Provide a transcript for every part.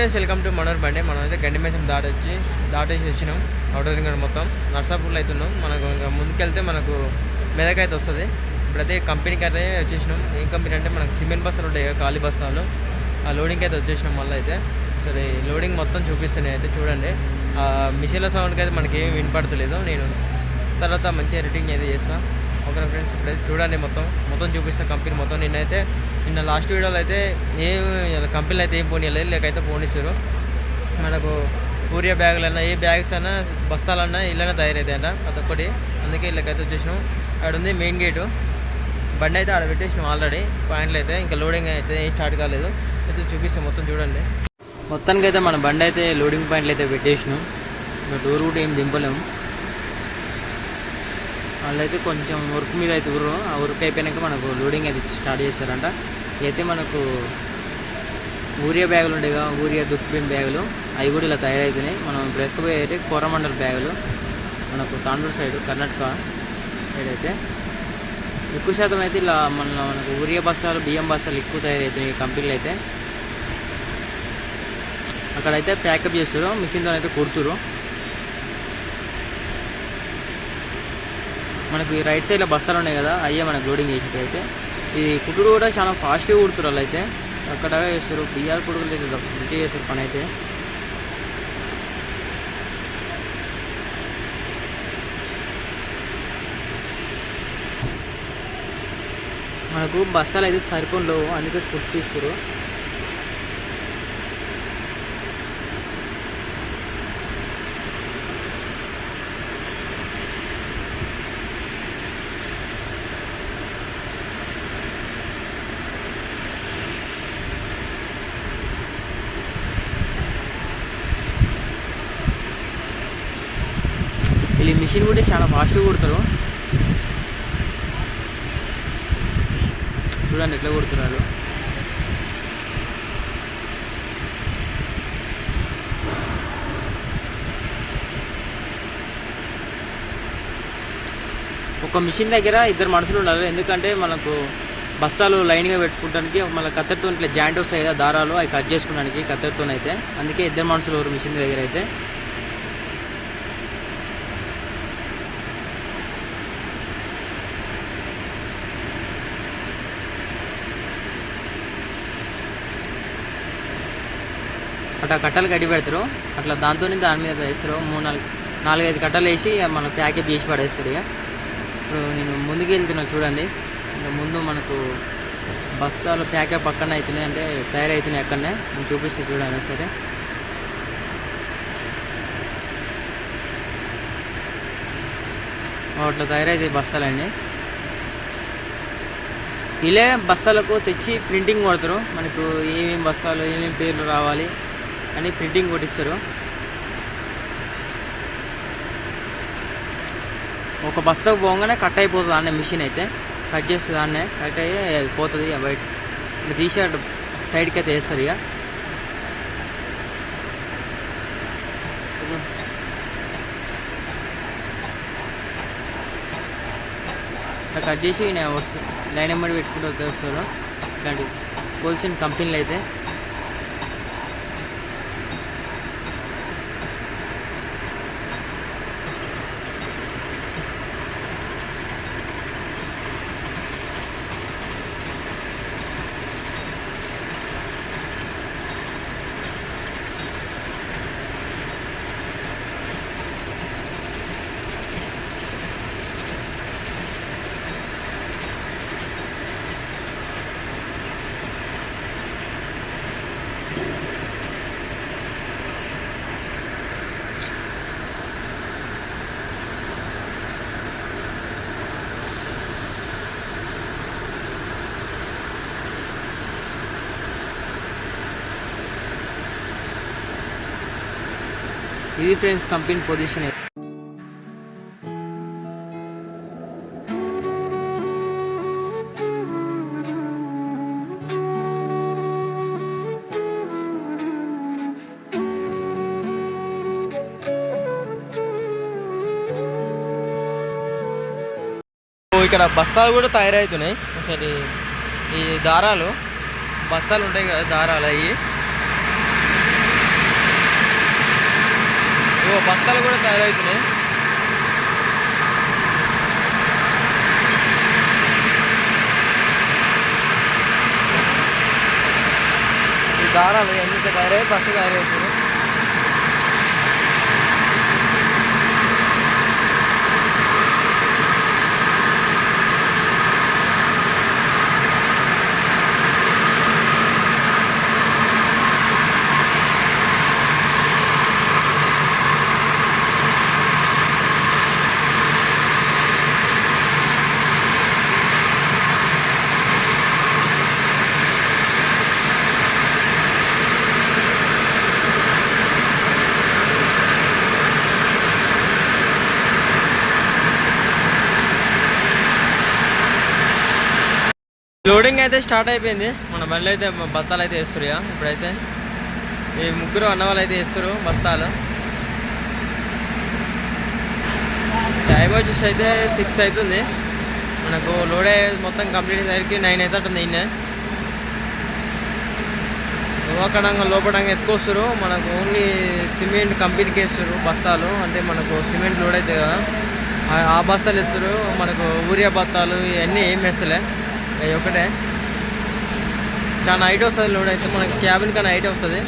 Welcome to manor బండి మనం అయితే గండి మేసం దాటొచ్చి దాటేసి వచ్చినాం. అవుటర్ రింగ్ మొత్తం. నర్సాపూర్లో అయితే ఉన్నాం మనకు ఇంకా ముందుకెళ్తే మనకు మెదక్ అయితే వస్తుంది. ఇప్పుడైతే కంపెనీకి అయితే వచ్చేసినాం. ఏం కంపెనీ అంటే మనకు సిమెంట్ బస్తాలు ఉంటాయి కదా ఖాళీ బస్తాలు. ఆ లోడింగ్కి అయితే వచ్చేసినాం మళ్ళీ అయితే. సరే లోడింగ్ మొత్తం చూపిస్తున్నాయి అయితే చూడండి. ఆ మిషన్ల సౌండ్కి అయితే మనకి ఏం వినపడతలేదు. నేను తర్వాత మంచిగా ఎడిటింగ్ అయితే చేస్తాను ఓకే ఫ్రెండ్స్ ఇప్పుడైతే చూడండి మొత్తం. మొత్తం చూపిస్తా కంపెనీ మొత్తం నిన్నైతే నిన్న లాస్ట్ వీడియోలో అయితే ఏం కంపెనీలు అయితే ఏం పోనీయలేదు లేకైతే పోనిస్తారు మనకు కూరియా బ్యాగులు అయినా ఏ బ్యాగ్స్ అన్నా బస్తాలన్నా ఇళ్ళనే తయారవుతాయంట అదొక్కటి అందుకే ఇళ్ళకైతే వచ్చేసినాం. అక్కడ ఉంది మెయిన్ గేటు బండి అయితే ఆడ పెట్టేసినాం ఆల్రెడీ పాయింట్లు అయితే ఇంకా లోడింగ్ అయితే ఏం స్టార్ట్ కాలేదు. అయితే చూపిస్తాం మొత్తం చూడండి. మొత్తానికి అయితే మన బండి అయితే లోడింగ్ పాయింట్లు అయితే పెట్టేసినాం. ఇంకా డోర్ కూడా ఏం దింపలేము. వాళ్ళైతే కొంచెం వర్క్ మీద అయితే ఊరు. ఆ వర్క్ అయిపోయాక మనకు లోడింగ్ అయితే స్టార్ట్ చేస్తారంట. అయితే మనకు ఊరియా బ్యాగులు ఉండేగా ఊరియా దుక్కిబిం బ్యాగులు. అవి కూడా ఇలా తయారవుతున్నాయి. మనం ప్రస్తుతం అయితే కోరమండల్ బ్యాగులు. మనకు తాండూరు సైడ్ కర్ణాటక సైడ్ అయితే. ఎక్కువ శాతం అయితే ఇలా మన మనకు ఊరియా బస్తాలు బియ్యం బస్తాలు ఎక్కువ తయారవుతున్నాయి ఈ కంపెనీలు అయితే. అక్కడైతే ప్యాకప్ చేస్తారు మిషన్తో అయితే కుడుతురు మనకి రైట్ సైడ్లో బస్తాలు ఉన్నాయి కదా అయ్యే మనకు లోడింగ్ చేసేది ఇది కుట్టుడు కూడా చాలా ఫాస్ట్గా కుడుతురు వాళ్ళు అయితే. అక్కడ చేస్తారు బియ్యాలు కుడుకులు అయితే మంచిగా చేస్తారు పని అయితే. మనకు బస్తాలు అయితే సరిపోలేవు అందుకే కుట్టిస్తారు మిషన్ కూడా చాలా ఫాస్ట్గా కొడతారు. చూడండి ఎట్లా కుడుతున్నారు. ఒక మిషన్ దగ్గర ఇద్దరు మనుషులు ఉండాలి. ఎందుకంటే మనకు బస్తాలు లైన్గా పెట్టుకోవడానికి మళ్ళీ కత్తెరతో ఇట్లా జాయింట్ వస్తాయి కదా దారాలు అవి కట్ చేసుకోవడానికి కత్తెరతో అయితే అందుకే ఇద్దరు మనుషులు ఎవరు మిషన్ దగ్గర అయితే. అట్లా కట్టలు కట్టి పెడతారు. అట్లా దాంతో దాని మీద వేస్తారు. మూడు నాలుగు నాలుగైదు కట్టలు వేసి మన ప్యాకేజ్ చేసి పడేస్తారు ఇక. ఇప్పుడు నేను ముందుకు వెళ్తున్నా చూడండి. ఇంకా ముందు మనకు బస్తాలు ప్యాకేజ్ పక్కన అవుతున్నాయి అంటే తయారవుతున్నాయి అక్కడనే. నేను చూపిస్తే చూడండి సరే అట్లా తయారైతాయి బస్తాలండి ఇలా బస్తాలకు తెచ్చి ప్రింటింగ్ కొడతారు. మనకు ఏమేమి బస్తాలు ఏమేమి పేర్లు రావాలి అని ప్రింటింగ్ కొట్టిస్తారు. ఒక బస్తాకు పోగానే కట్ అయిపోతుంది అన్న మిషన్ అయితే. కట్ చేస్తుంది అన్నే కట్ అయ్యి పోతుంది బయట. ఇక సైడ్కి అయితే వేస్తారు ఇక. ఇట్లా కట్ చేసి నేను వస్తాను లైన్ నెంబర్ పెట్టుకుంటూ వస్తారు ఇట్లాంటి పోల్సిన కంపెనీలు అయితే. ఇది ఫ్రెండ్స్ కంపెనీ పొజిషన్ ఇక్కడ బస్తాలు కూడా తయారవుతున్నాయి సరే ఈ దారాలు బస్తాలు ఉంటాయి కదా దారాలు అవి బస్తాలు కూడా తయారవుతున్నాయి. ఈ దారాలు ఎన్ని తయారయ్యి బస్సు తయారవుతుంది లోడింగ్ అయితే స్టార్ట్ అయిపోయింది. మన బండ్లు అయితే బస్తాలు అయితే వేస్తారు ఇప్పుడైతే ఈ ముగ్గురు అన్న వాళ్ళు అయితే వేస్తారు బస్తాలు టైం వచ్చేసి అయితే సిక్స్ అవుతుంది మనకు లోడ్ అయ్యే మొత్తం కంప్లీట్ అయ్యేసరికి నైన్ అయితే ఉంటుంది ఇన్నే లోకడంగా లోపడంగా ఎత్తుకొస్తారు మనకు ఓన్లీ సిమెంట్ కంపెనీకి వేస్తారు బస్తాలు అంటే మనకు సిమెంట్ లోడ్ అవుతాయి కదా. ఆ- బస్తాలు ఎత్తురు మనకు ఊరియా బత్తాలు ఇవన్నీ ఏం వేస్తలే. అవి ఒకటే చాలా హైట్ వస్తుంది లోడ్ అయితే మనకి క్యాబిన్ కానీ హైట్ వస్తుంది.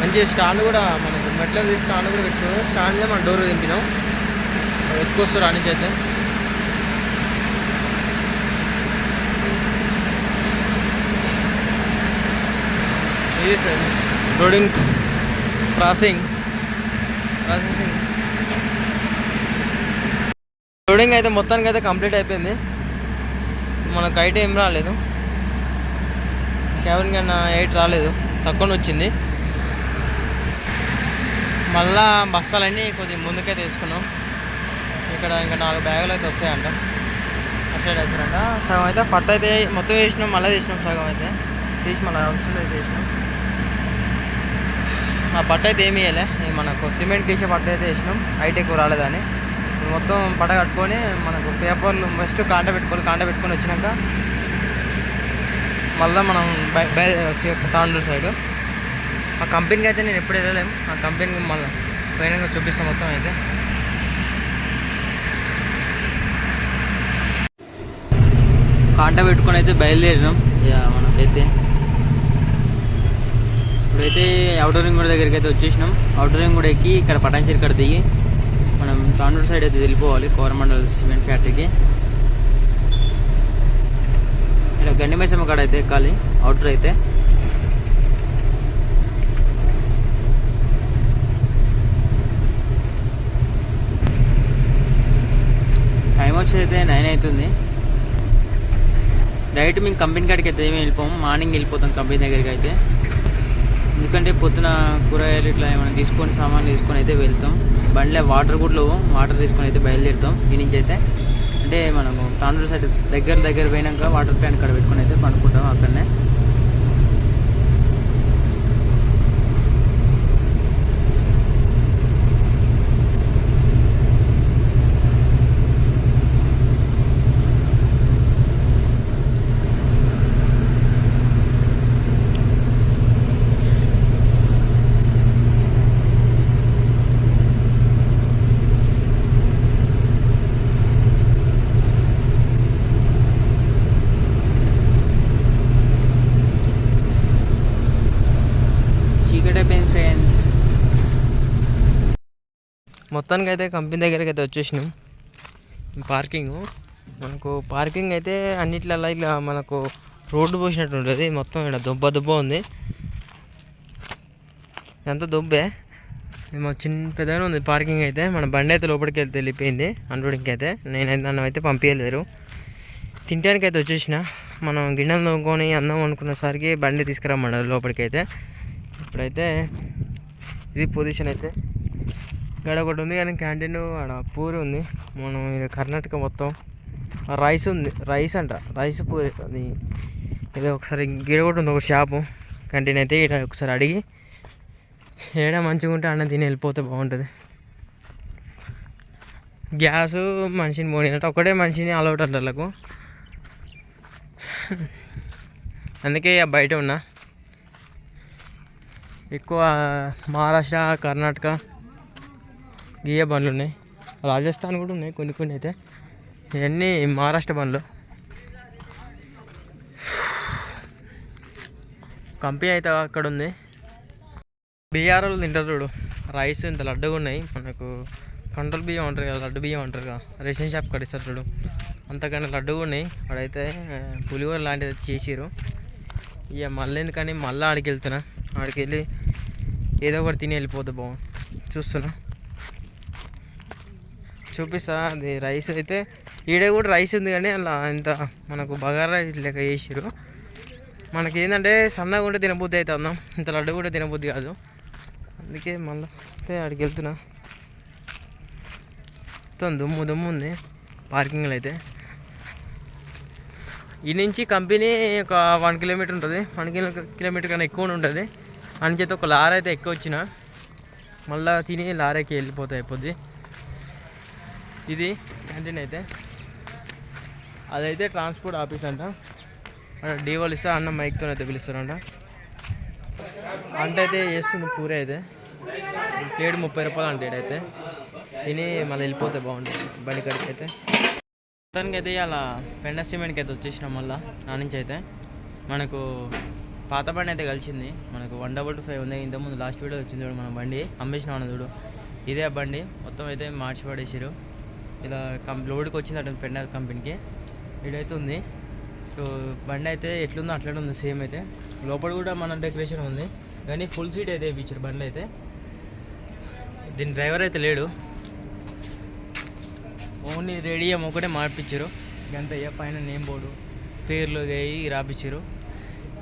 మంచి స్టాండ్ కూడా మనకు మెట్ల స్టాండ్ కూడా పెట్టుకున్నాం స్టాండ్ మనం డోర్ దింపినాం. ఎత్తుకొస్తారు ఆ చేస్తే అయితే. ఇది friends loading processing processing loading అయితే మొత్తానికి అయితే కంప్లీట్ అయిపోయింది. మనకు అయితే ఏం రాలేదు. కేవలం కన్నా ఎయిట్ రాలేదు. తక్కువ వచ్చింది. మళ్ళా బస్తాలన్నీ కొద్దిగా ముందుకే తీసుకున్నాం. ఇక్కడ ఇంకా నాలుగు బ్యాగులు అయితే వస్తాయంట. అటు వేసారంట. సగం అయితే పట్టు అయితే మొత్తం వేసినాం మళ్ళీ తీసినాం సగం అయితే. తీసి మళ్ళీ అవసరం అయితే వేసినాం. ఆ పట్టు అయితే ఏమి వేయలే మనకు సిమెంట్ తీసే పట్టు అయితే వేసినాం. హైటెక్ ఎక్కువ రాలేదని. మొత్తం పట్ట కట్టుకొని మనకు పేపర్లు ఫస్ట్ కాంట పెట్టుకోవాలి. కాంట పెట్టుకొని వచ్చినాక మళ్ళీ మనం బయ బయ వచ్చి తాండూరు సైడ్. ఆ కంపెనీకి అయితే నేను ఎప్పుడు వెళ్ళలేము. ఆ కంపెనీకి మళ్ళీ పోయినాక చూపిస్తాం మొత్తం అయితే. కాంట పెట్టుకొని అయితే బయలుదేరినాం. ఇక మనకైతే ఇప్పుడైతే అవుటర్ రింగ్ కూడా దగ్గరికి అయితే వచ్చేసినాం. అవుటర్ రింగ్ కూడా ఎక్కి ఇక్కడ పటాన్చేరి కాడ దిగి తాండూరు సైడ్ అయితే వెళ్ళిపోవాలి. కోరమండల్ సిమెంట్ ఫ్యాక్టరీకి. ఇక్కడ గండిమేసమ్మ కాడ అయితే ఎక్కాలి. అవుటర్ అయితే. టైం వచ్చి అయితే నైన్ అవుతుంది. డైరెక్ట్ మేము కంపెనీ కాడికి అయితే ఏమి వెళ్ళిపోము. మార్నింగ్ వెళ్ళిపోతాం కంపెనీ దగ్గరికి అయితే. ఎందుకంటే పొద్దున కూరగాయలు ఇట్లా ఏమైనా తీసుకొని సామాన్లు తీసుకొని అయితే వెళ్తాం. బండిలో వాటర్ కూడా లేవు వాటర్ తీసుకొని అయితే బయలుదేరుతాం. ఈ నుంచి అయితే అంటే మనము తాండూరు సైడ్ దగ్గర దగ్గర పోయినాక వాటర్ క్యాన్ ఇక్కడ పెట్టుకొని అయితే పండుకుంటాం అక్కడనే చీకటి అయిపోయింది ఫ్రెండ్స్ మొత్తానికి అయితే కంపెనీ దగ్గరికి అయితే వచ్చేసినాం పార్కింగ్. మనకు పార్కింగ్ అయితే అన్నిట్లలో ఇట్లా మనకు రోడ్డు పోసినట్టు ఉంటుంది మొత్తం ఇక్కడ దుబ్బ దుబ్బ ఉంది. ఎంత దుబ్బే? మా చిన్న పెద్దగానే ఉంది పార్కింగ్ అయితే. మన బండి అయితే లోపలికి వెళ్తే వెళ్ళిపోయింది. అన్లోడింగ్కి అయితే. నేనైతే నన్ను అయితే పంపించలేరు తినడానికి అయితే వచ్చేసిన. మనం గిన్నెలు తోముకొని అన్నం అనుకున్నసరికి బండి తీసుకురమ్మన్నారు లోపలికి అయితే. ఇప్పుడైతే ఇది పొజిషన్ అయితే. ఇక్కడ ఒకటి ఉంది కానీ క్యాంటీన్ ఆడ పూరి ఉంది. మనం ఇది కర్ణాటక మొత్తం ఆ రైస్ ఉంది. రైస్ అంట. రైస్ పూరి. అది ఇది ఒకసారి గిడ కూడా ఉంది ఒక షాపు క్యాంటీన్ అయితే ఇక్కడ ఒకసారి అడిగి ఏడా మంచిగా ఉంటే అన్న తిని వెళ్ళిపోతే బాగుంటుంది. గ్యాస్ మనిషిని పోనీ ఒకటే మనిషిని అలౌట్ అంట వాళ్ళకు అందుకే ఇక బయట ఉన్నా. ఎక్కువ మహారాష్ట్ర కర్ణాటక గియ బండ్లు ఉన్నాయి. రాజస్థాన్ కూడా ఉన్నాయి కొన్ని కొన్ని అయితే. ఇవన్నీ మహారాష్ట్ర బండ్లు. కంపెనీ అయితే అక్కడ ఉంది. బీఆర్ఓలు తింటారు చూడు. రైస్ ఇంత లడ్డుగా ఉన్నాయి. మనకు కంట్రోల్ బియ్యం అంటారు కదా లడ్డు బియ్యం అంటారు కదా. రేషన్ షాప్ కడిస్తారు చూడు. అంతకన్నా లడ్డుగా ఉన్నాయి. అక్కడైతే ఆ, పులిహోర లాంటిది చేసిరు ఇక మళ్ళీ ఎందుకని మళ్ళీ ఆడికి వెళ్తున్నా. ఆడికి వెళ్ళి ఏదో ఒకటి తిని వెళ్ళిపోతే బాగుంది చూస్తున్నా. చూపిస్తా. అది రైస్ అయితే ఈడ కూడా రైస్ ఉంది కానీ అలా ఇంత మనకు బగారా రైస్ లెక్క చేసిరు మనకి ఏంటంటే సన్నగా ఉంటే తినబుద్ధి అయితే అన్నాం. ఇంత లడ్డు కూడా తినబుద్ధి కాదు. అందుకే మళ్ళీ అయితే అక్కడికి వెళ్తున్నా. మొత్తం దుమ్ము దుమ్ము ఉంది పార్కింగ్లో అయితే. ఈ నుంచి కంపెనీ ఒక వన్ కిలోమీటర్ ఉంటుంది. వన్ కిలో కిలోమీటర్ కన్నా ఎక్కువ ఉంటుంది. అని చేత ఒక లారీ అయితే ఎక్కువ వచ్చిన మళ్ళీ తిని లారీకి వెళ్ళిపోతే అయిపోద్ది. ఇది క్యాంటీన్ అయితే. అదైతే ట్రాన్స్పోర్ట్ ఆఫీస్ అంట. అక్కడ డీవోలు ఇస్తే అన్న మైక్తో అయితే పిలుస్తారంట. అంట అయితే చేస్తుంది కూర అయితే. ప్లేట్ ముప్పై రూపాయలు అంటే అయితే. తిని మళ్ళీ వెళ్ళిపోతే బాగుంటుంది బండి కడికి అయితే. మొత్తానికి అయితే అలా పెండ సిమెంట్కి అయితే వచ్చేసినాం మళ్ళీ నా నుంచి అయితే. మనకు పాత బండి అయితే కలిసింది. మనకు వన్ డబల్ టూ ఫైవ్ ఉంది. ఇంతకుముందు లాస్ట్ వీడియో వచ్చింది చూడు మన బండి. అమ్మేసిన అన్న చూడు. ఇదే బండి. మొత్తం అయితే మార్చి పడేసారు ఇలా కం లోడ్కి వచ్చింది అటు పెండ కంపెనీకి. ఇడైతే ఉంది. సో బండి అయితే ఎట్లుందో అట్లనే ఉంది సేమ్ అయితే. లోపల కూడా మన డెకరేషన్ ఉంది. కానీ ఫుల్ సీట్ అయితే వేయించారు బండి అయితే. దీని డ్రైవర్ అయితే లేడు. ఓన్లీ రెడీ ఏమో ఒకటే మార్పించారు ఎంత ఏ పైన నేమ్ బోర్డు పేర్లు వేయి రాపించారు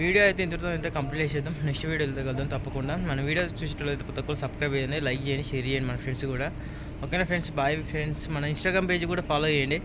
వీడియో అయితే ఇంతటితో ఇంత కంప్లీట్ చేసేద్దాం. నెక్స్ట్ వీడియో వెళ్తే కలుద్దాం తప్పకుండా. మన వీడియో చూసేటప్పుడు ప్రతి ఒక్కరు సబ్స్క్రైబ్ చేయండి లైక్ చేయండి షేర్ చేయండి మన ఫ్రెండ్స్ కూడా. ఓకేనా ఫ్రెండ్స్? Bye friends. మన ఇన్స్టాగ్రామ్ పేజ్ కూడా ఫాలో చేయండి.